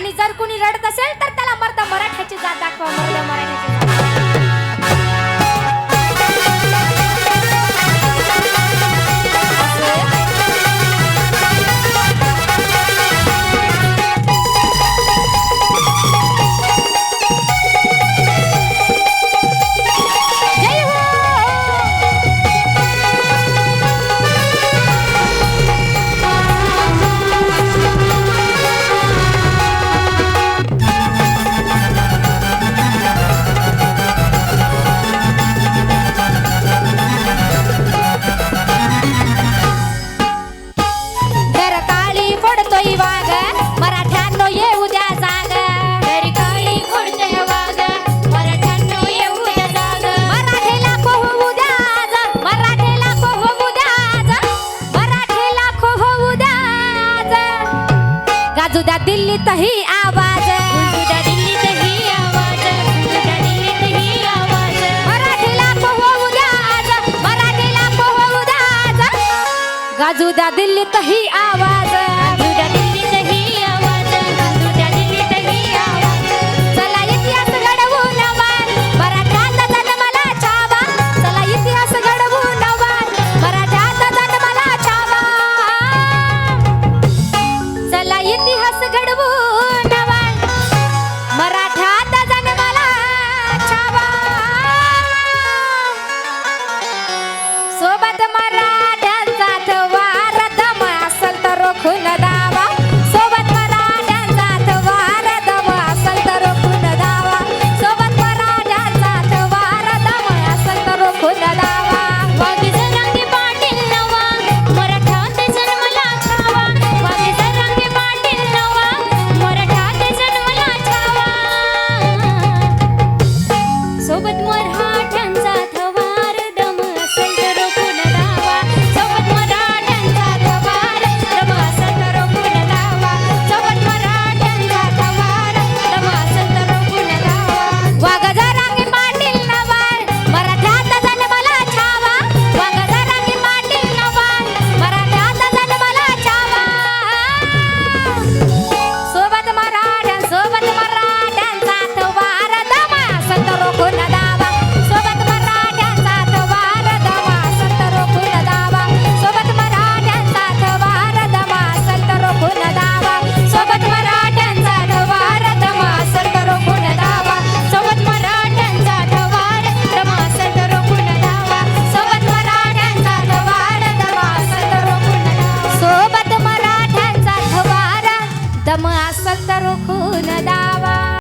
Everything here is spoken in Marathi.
आणि जर कुणी रडत असेल तर त्याला मर्द मराठ्याची जात दाखवा. मर्द मराठ्याची गाजू द्या दिल्लीतही आवाज.